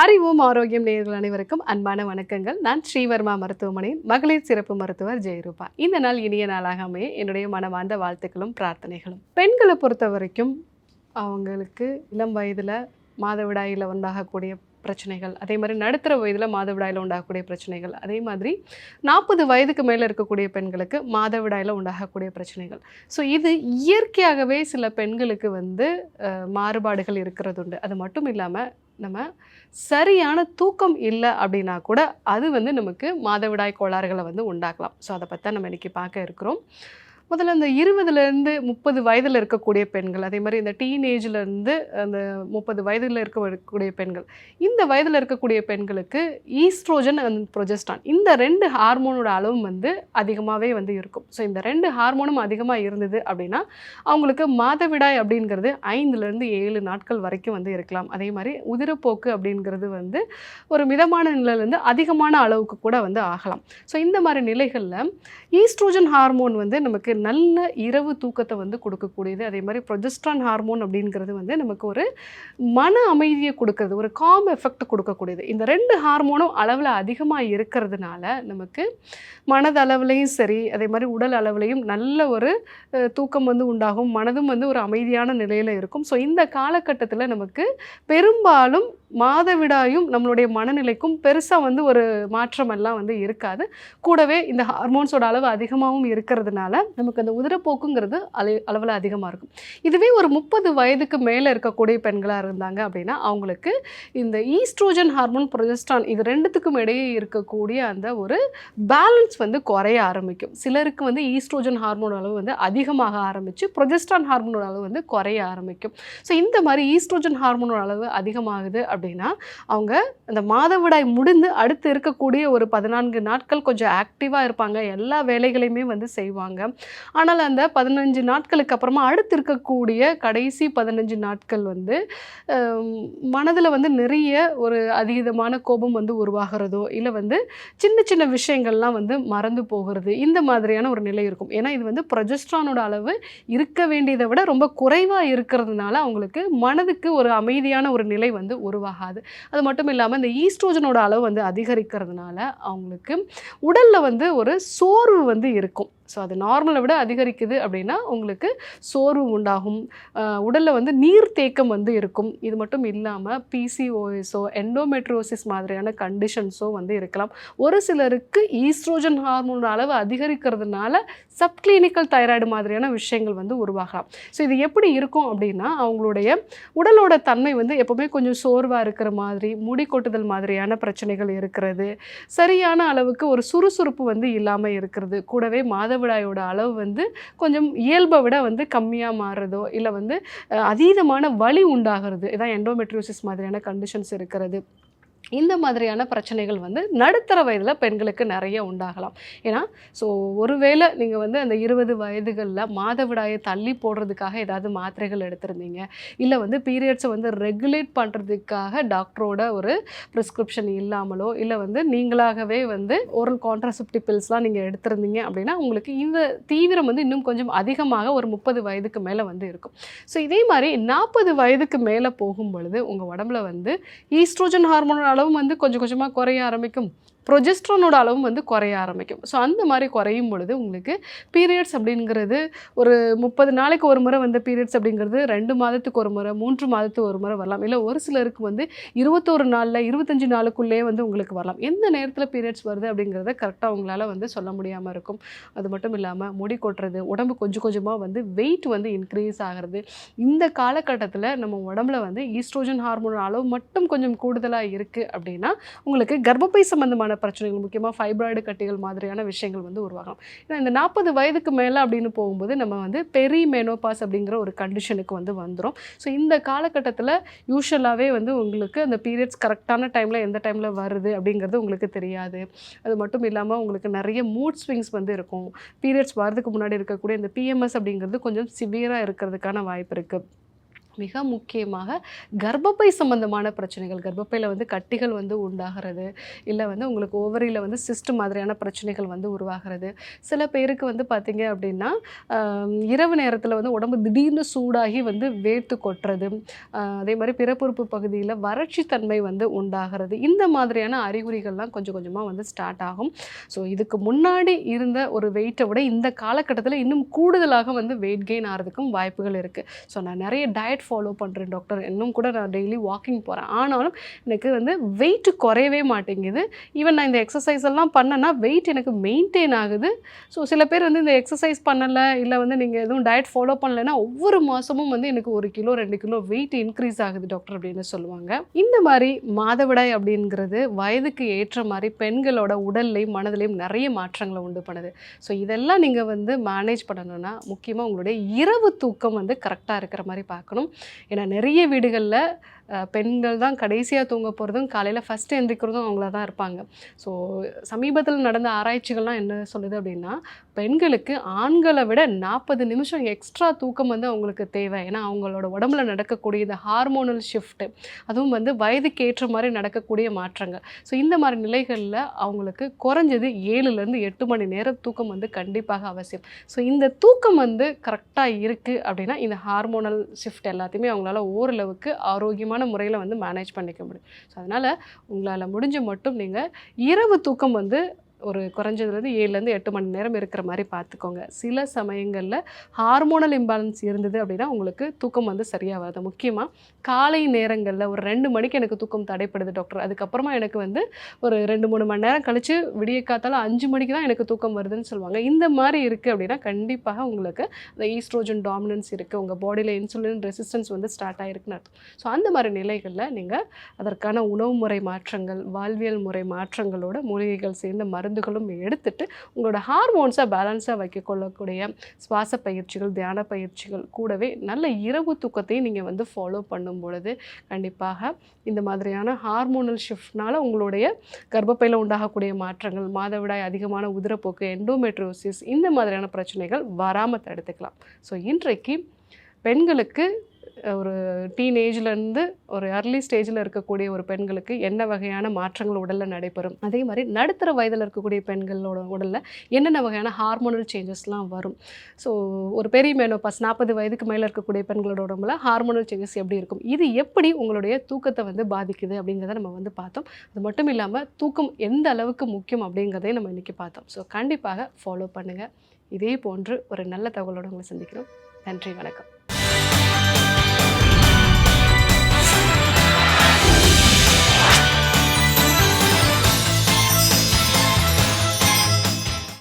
அறிவும் ஆரோக்கியம் நேயர்கள் அனைவருக்கும் அன்பான வணக்கங்கள். நான் ஸ்ரீவர்மா மருத்துவமனையின் மகளிர் சிறப்பு மருத்துவர் ஜெயரூபா. இந்த நாள் இனிய நாளாக அமைய என்னுடைய மனமார்ந்த வாழ்த்துக்களும் பிரார்த்தனைகளும். பெண்களை பொறுத்த வரைக்கும் அவங்களுக்கு இளம் வயதில் மாதவிடாயில் உண்டாகக்கூடிய பிரச்சனைகள் அதே மாதிரி நடுத்தர வயதில் மாதவிடாயில் உண்டாகக்கூடிய பிரச்சனைகள் அதே மாதிரி நாற்பது வயதுக்கு மேலே இருக்கக்கூடிய பெண்களுக்கு மாதவிடாயில் உண்டாகக்கூடிய பிரச்சனைகள். ஸோ இது இயற்கையாகவே சில பெண்களுக்கு வந்து மாறுபாடுகள் இருக்கிறது உண்டு அது மட்டும் இல்லாமல் நம்ம சரியான தூக்கம் இல்லை அப்படின்னா கூட அது வந்து நமக்கு மாதவிடாய் கோளாறுகளை வந்து உண்டாக்கலாம். ஸோ அதை பற்றி நம்ம இன்றைக்கி பார்க்க இருக்கிறோம். முதல்ல இந்த இருபதுலேருந்து முப்பது வயதில் இருக்கக்கூடிய பெண்கள் அதே மாதிரி இந்த டீனேஜ்லேருந்து அந்த முப்பது வயதில் இருக்கக்கூடிய பெண்கள் இந்த வயதில் இருக்கக்கூடிய பெண்களுக்கு ஈஸ்ட்ரோஜன் அண்ட் ப்ரொஜெஸ்டான் இந்த ரெண்டு ஹார்மோனோட அளவும் வந்து அதிகமாகவே வந்து இருக்கும். ஸோ இந்த ரெண்டு ஹார்மோனும் அதிகமாக இருந்தது அப்படின்னா அவங்களுக்கு மாதவிடாய் அப்படிங்கிறது ஐந்துலேருந்து ஏழு நாட்கள் வரைக்கும் வந்து இருக்கலாம். அதே மாதிரி உதிரப்போக்கு அப்படிங்கிறது வந்து ஒரு மிதமான நிலையிலேருந்து அதிகமான அளவுக்கு கூட வந்து ஆகலாம். ஸோ இந்த மாதிரி நிலைகளில் ஈஸ்ட்ரோஜன் ஹார்மோன் வந்து நமக்கு நல்ல இரவு தூக்கத்தை வந்து கொடுக்கக்கூடியது. அதே மாதிரி ப்ரொஜெஸ்ட்ரான் ஹார்மோன் அப்படிங்கிறது வந்து நமக்கு ஒரு மன அமைதியை கொடுக்கறது ஒரு காம் எஃபெக்ட் கொடுக்கக்கூடியது. இந்த ரெண்டு ஹார்மோனும் அளவில் அதிகமாக இருக்கிறதுனால நமக்கு மனதளவுலையும் சரி அதே மாதிரி உடல் அளவுலையும் நல்ல ஒரு தூக்கம் வந்து உண்டாகும். மனதும் வந்து ஒரு அமைதியான நிலையில் இருக்கும். ஸோ இந்த காலகட்டத்தில் நமக்கு பெரும்பாலும் மாதவிடாயும் நம்மளுடைய மனநிலைக்கும் பெருசாக வந்து ஒரு மாற்றமெல்லாம் வந்து இருக்காது. கூடவே இந்த ஹார்மோன்ஸோட அளவு அதிகமாகவும் இருக்கிறதுனால நமக்கு நமக்கு அந்த உதிரப்போக்குங்கிறது அலை அளவில் அதிகமாக இருக்கும். இதுவே ஒரு முப்பது வயதுக்கு மேலே இருக்கக்கூடிய பெண்களாக இருந்தாங்க அப்படின்னா அவங்களுக்கு இந்த ஈஸ்ட்ரோஜன் ஹார்மோன் ப்ரொஜெஸ்ட்ரான் இது ரெண்டுத்துக்கும் இடையே இருக்கக்கூடிய அந்த ஒரு பேலன்ஸ் வந்து குறைய ஆரம்பிக்கும். சிலருக்கு வந்து ஈஸ்ட்ரோஜன் ஹார்மோன் அளவு வந்து அதிகமாக ஆரம்பித்து ப்ரொஜெஸ்ட்ரான் ஹார்மோன் அளவு வந்து குறைய ஆரம்பிக்கும். ஸோ இந்த மாதிரி ஈஸ்ட்ரோஜன் ஹார்மோன் அளவு அதிகமாகுது அப்படின்னா அவங்க அந்த மாதவிடாய் முடிந்து அடுத்து இருக்கக்கூடிய ஒரு பதினான்கு நாட்கள் கொஞ்சம் ஆக்டிவாக இருப்பாங்க. எல்லா வேலைகளையுமே வந்து செய்வாங்க. ஆனால் அந்த பதினஞ்சு நாட்களுக்கு அப்புறமா அடுத்து இருக்கக்கூடிய கடைசி பதினஞ்சு நாட்கள் வந்து மனதில் வந்து நிறைய ஒரு அதீதமான கோபம் வந்து உருவாகிறதோ இல்லை வந்து சின்ன சின்ன விஷயங்கள்லாம் வந்து மறந்து போகிறது இந்த மாதிரியான ஒரு நிலை இருக்கும். ஏன்னா இது வந்து ப்ரொஜெஸ்ட்ரானோட அளவு இருக்க வேண்டியதை விட ரொம்ப குறைவாக இருக்கிறதுனால அவங்களுக்கு மனதுக்கு ஒரு அமைதியான ஒரு நிலை வந்து உருவாகாது. அது மட்டும் இல்லாமல் இந்த ஈஸ்ட்ரோஜனோட அளவு வந்து அதிகரிக்கிறதுனால அவங்களுக்கு உடலில் வந்து ஒரு சோர்வு வந்து இருக்கும். ஸோ அது நார்மலை விட அதிகரிக்குது அப்படின்னா உங்களுக்கு சோர்வு உண்டாகும். உடலில் வந்து நீர் தேக்கம் வந்து இருக்கும். இது மட்டும் இல்லாமல் பிசிஓஎஸோ எண்டோமெட்ரோசிஸ் மாதிரியான கண்டிஷன்ஸோ வந்து இருக்கலாம். ஒரு சிலருக்கு ஈஸ்ட்ரோஜன் ஹார்மோனோட அளவு அதிகரிக்கிறதுனால சப்கிளினிக்கல் தைராய்டு மாதிரியான விஷயங்கள் வந்து உருவாகலாம். ஸோ இது எப்படி இருக்கும் அப்படின்னா அவங்களுடைய உடலோட தன்மை வந்து எப்போவுமே கொஞ்சம் சோர்வாக இருக்கிற மாதிரி முடி கொட்டுதல் மாதிரியான பிரச்சனைகள் இருக்கிறது. சரியான அளவுக்கு ஒரு சுறுசுறுப்பு வந்து இல்லாமல் இருக்கிறது. கூடவே மாதவிடாயோட அளவு வந்து கொஞ்சம் இயல்பை விட வந்து கம்மியாக மாறுறதோ இல்லை வந்து அதீதமான வலி உண்டாகிறது. இதான் எண்டோமெட்ரியோசிஸ் மாதிரியான கண்டிஷன்ஸ் இருக்கிறது. இந்த மாதிரியான பிரச்சனைகள் வந்து நடுத்தர வயதில் பெண்களுக்கு நிறைய உண்டாகலாம். ஏன்னா ஸோ ஒருவேளை நீங்கள் வந்து அந்த இருபது வயதுகளில் மாதவிடாயை தள்ளி போடுறதுக்காக ஏதாவது மாத்திரைகள் எடுத்திருந்தீங்க. இல்லை வந்து பீரியட்ஸை வந்து ரெகுலேட் பண்ணுறதுக்காக டாக்டரோட ஒரு ப்ரிஸ்கிரிப்ஷன் இல்லாமலோ இல்லை வந்து நீங்களாகவே வந்து ஓரல் கான்ட்ராசெப்டிவ் பில்ஸ்லாம் நீங்கள் எடுத்திருந்தீங்க அப்படின்னா உங்களுக்கு இந்த தீவிரம் வந்து இன்னும் கொஞ்சம் அதிகமாக ஒரு முப்பது வயதுக்கு மேலே வந்து இருக்கும். ஸோ இதே மாதிரி நாற்பது வயதுக்கு மேலே போகும் பொழுது உங்கள் உடம்புல வந்து ஈஸ்ட்ரோஜன் ஹார்மோனால் அளவும் வந்து கொஞ்சம் கொஞ்சமாக குறைய ஆரம்பிக்கும். ப்ரொஜெஸ்ட்ரானோட அளவும் வந்து குறைய ஆரம்பிக்கும். ஸோ அந்த மாதிரி குறையும் பொழுது உங்களுக்கு பீரியட்ஸ் அப்படிங்கிறது ஒரு முப்பது நாளைக்கு ஒரு முறை வந்த பீரியட்ஸ் அப்படிங்கிறது ரெண்டு மாதத்துக்கு ஒரு முறை மூன்று மாதத்துக்கு ஒரு முறை வரலாம். இல்லை ஒரு சிலருக்கு வந்து இருபத்தோரு நாளில் இருபத்தஞ்சி நாளுக்குள்ளேயே வந்து உங்களுக்கு வரலாம். எந்த நேரத்தில் பீரியட்ஸ் வருது அப்படிங்கிறத கரெக்டாக உங்களால் வந்து சொல்ல முடியாமல் இருக்கும். அது மட்டும் இல்லாமல் முடி கொட்டுறது உடம்பு கொஞ்சம் கொஞ்சமாக வந்து வெயிட் வந்து இன்க்ரீஸ் ஆகிறது. இந்த காலகட்டத்தில் நம்ம உடம்புல வந்து ஈஸ்ட்ரோஜன் ஹார்மோன் அளவு மட்டும் கொஞ்சம் கூடுதலாக இருக்குது அப்படின்னா உங்களுக்கு கர்ப்பப்பை சம்மந்தமான விதமான பிரச்சனைகள் முக்கியமாக ஃபைப்ராய்டு கட்டிகள் மாதிரியான விஷயங்கள் வந்து உருவாகலாம். ஏன்னா இந்த நாற்பது வயதுக்கு மேலே அப்படின்னு போகும்போது நம்ம வந்து பெரி மெனோபாஸ் அப்படிங்கிற ஒரு கண்டிஷனுக்கு வந்து வந்துடும் ஸோ இந்த காலகட்டத்தில் யூஸ்வலாகவே வந்து உங்களுக்கு அந்த பீரியட்ஸ் கரெக்டான டைமில் எந்த டைமில் வருது அப்படிங்கிறது உங்களுக்கு தெரியாது. அது மட்டும் இல்லாமல் உங்களுக்கு நிறைய மூட் ஸ்விங்ஸ் வந்து இருக்கும். பீரியட்ஸ் வரதுக்கு முன்னாடி இருக்கக்கூடிய இந்த பிஎம்எஸ் அப்படிங்கிறது கொஞ்சம் சிவியராக இருக்கிறதுக்கான வாய்ப்பு இருக்குது மிக முக்கியமாக கர்ப்பப்பை சம்பந்தமான பிரச்சனைகள். கர்ப்பப்பையில் வந்து கட்டிகள் வந்து உண்டாகிறது. இல்லை வந்து உங்களுக்கு ஓவரியில் வந்து சிஸ்ட் மாதிரியான பிரச்சனைகள் வந்து உருவாகிறது. சில பேருக்கு வந்து பார்த்திங்க அப்படின்னா இரவு நேரத்தில் வந்து உடம்பு திடீர்னு சூடாகி வந்து வேர்த்து கொட்டுறது அதே மாதிரி பிறப்புறுப்பு பகுதியில் வறட்சி தன்மை வந்து உண்டாகிறது. இந்த மாதிரியான அறிகுறிகள்லாம் கொஞ்சம் கொஞ்சமாக வந்து ஸ்டார்ட் ஆகும். ஸோ இதுக்கு முன்னாடி இருந்த ஒரு வெயிட்டை விட இந்த காலகட்டத்தில் இன்னும் கூடுதலாக வந்து வெயிட் கெயின் ஆகிறதுக்கும் வாய்ப்புகள் இருக்குது ஸோ நான் நிறைய டயட் ஃபாலோ பண்ணுறேன் டாக்டர் இன்னும் கூட நான் டெய்லி வாக்கிங் போகிறேன் ஆனாலும் எனக்கு வந்து வெயிட் குறையவே மாட்டேங்குது. ஈவன் நான் இந்த எக்ஸசைஸ் எல்லாம் பண்ணேன்னா வெயிட் எனக்கு மெயின்டைன் ஆகுது. ஸோ சில பேர் வந்து இந்த எக்ஸசைஸ் பண்ணலை இல்லை வந்து நீங்கள் எதுவும் டயட் ஃபாலோ பண்ணலைன்னா ஒவ்வொரு மாதமும் வந்து எனக்கு ஒரு கிலோ ரெண்டு கிலோ வெயிட் இன்க்ரீஸ் ஆகுது டாக்டர் அப்படின்னு சொல்லுவாங்க. இந்த மாதிரி மாதவிடாய் அப்படிங்கிறது வயதுக்கு ஏற்ற மாதிரி பெண்களோட உடல்லையும் மனதிலையும் நிறைய மாற்றங்களை உண்டு பண்ணுது. ஸோ இதெல்லாம் நீங்கள் வந்து மேனேஜ் பண்ணணும்னா முக்கியமாக உங்களுடைய இரவு தூக்கம் வந்து கரெக்டாக இருக்கிற மாதிரி பார்க்கணும். ஏன்னா நிறைய வீடுகளில் பெண்கள் தான் கடைசியாக தூங்க போகிறதும் காலையில் ஃபஸ்ட்டு எந்திரிக்கிறதும் அவங்கள தான் இருப்பாங்க. ஸோ சமீபத்தில் நடந்த ஆராய்ச்சிகள்லாம் என்ன சொல்லுது அப்படின்னா பெண்களுக்கு ஆண்களை விட நாற்பது நிமிஷம் எக்ஸ்ட்ரா தூக்கம் வந்து அவங்களுக்கு தேவை. ஏன்னா அவங்களோட உடம்புல நடக்கக்கூடிய இந்த ஹார்மோனல் ஷிஃப்ட்டு அதுவும் வந்து வயதுக்கு ஏற்ற மாதிரி நடக்கக்கூடிய மாற்றங்கள். ஸோ இந்த மாதிரி நிலைகளில் அவங்களுக்கு குறைஞ்சது ஏழுலேருந்து எட்டு மணி நேரம் தூக்கம் வந்து கண்டிப்பாக அவசியம். ஸோ இந்த தூக்கம் வந்து கரெக்டாக இருக்குது அப்படின்னா இந்த ஹார்மோனல் ஷிஃப்ட் எல்லாத்தையுமே அவங்களால ஓரளவுக்கு ஆரோக்கியமான முறையில் வந்து மேனேஜ் பண்ணிக்க முடியும். ஸோ அதனால் உங்களால் முடிஞ்ச மட்டும் நீங்கள் இரவு தூக்கம் வந்து ஒரு குறைஞ்சதுலேருந்து ஏழுலேருந்து எட்டு மணி நேரம் இருக்கிற மாதிரி பார்த்துக்கோங்க. சில சமயங்களில் ஹார்மோனல் இம்பாலன்ஸ் இருந்தது அப்படின்னா உங்களுக்கு தூக்கம் வந்து சரியாக வராது முக்கியமாக காலை நேரங்களில் ஒரு ரெண்டு மணிக்கு எனக்கு தூக்கம் தடைப்படுது டாக்டர் அதுக்கப்புறமா எனக்கு வந்து ஒரு ரெண்டு மூணு மணி நேரம் கழித்து விடிய காத்தால அஞ்சு மணிக்கு தான் எனக்கு தூக்கம் வருதுன்னு சொல்லுவாங்க. இந்த மாதிரி இருக்குது அப்படின்னா கண்டிப்பாக உங்களுக்கு இந்த ஈஸ்ட்ரோஜன் டாமினன்ஸ் இருக்குது உங்கள் பாடியில் இன்சுலின் ரெசிஸ்டன்ஸ் வந்து ஸ்டார்ட் ஆகிருக்குன்னு அர்த்தம். ஸோ அந்த மாதிரி நிலைகளில் நீங்கள் அதற்கான உணவு முறை மாற்றங்கள் வாழ்வியல் முறை மாற்றங்களோட மூலிகைகள் சேர்ந்த மருந்துகளும் எடுத்துட்டு உங்களோட ஹார்மோன்ஸை பேலன்ஸாக வைக்க கொள்ளக்கூடிய சுவாச பயிற்சிகள் தியான பயிற்சிகள் கூடவே நல்ல இரவு தூக்கத்தையும் நீங்கள் வந்து ஃபாலோ பண்ணும் பொழுது கண்டிப்பாக இந்த மாதிரியான ஹார்மோனல் ஷிஃப்ட்னால உங்களுடைய கர்ப்பப்பையில் உண்டாகக்கூடிய மாற்றங்கள் மாதவிடாய் அதிகமான உதிரப்போக்கு எண்டோமெட்ரோசிஸ் இந்த மாதிரியான பிரச்சனைகள் வராமல் தடுத்துக்கலாம். ஸோ இன்றைக்கு பெண்களுக்கு ஒரு டீனேஜ்லேருந்து ஒரு அர்லி ஸ்டேஜில் இருக்கக்கூடிய ஒரு பெண்களுக்கு என்ன வகையான மாற்றங்கள் உடலில் நடைபெறும்? அதே மாதிரி நடுத்தர வயதில் இருக்கக்கூடிய பெண்களோட உடலில் என்னென்ன வகையான ஹார்மோனல் சேஞ்சஸ்லாம் வரும்? ஸோ ஒரு பெரிய மெனோபாஸ் நாற்பது வயதுக்கு மேலே இருக்கக்கூடிய பெண்களோட உடம்புல ஹார்மோனல் சேஞ்சஸ் எப்படி இருக்கும்? இது எப்படி உங்களுடைய தூக்கத்தை வந்து பாதிக்குது அப்படிங்கிறத நம்ம வந்து பார்த்தோம். அது மட்டும் இல்லாமல் தூக்கம் எந்த அளவுக்கு முக்கியம் அப்படிங்கிறதையும் நம்ம இன்றைக்கி பார்த்தோம். ஸோ கண்டிப்பாக ஃபாலோ பண்ணுங்கள் இதே போன்று ஒரு நல்ல தகவலோடு உங்களை சந்திக்கிறோம். நன்றி வணக்கம்.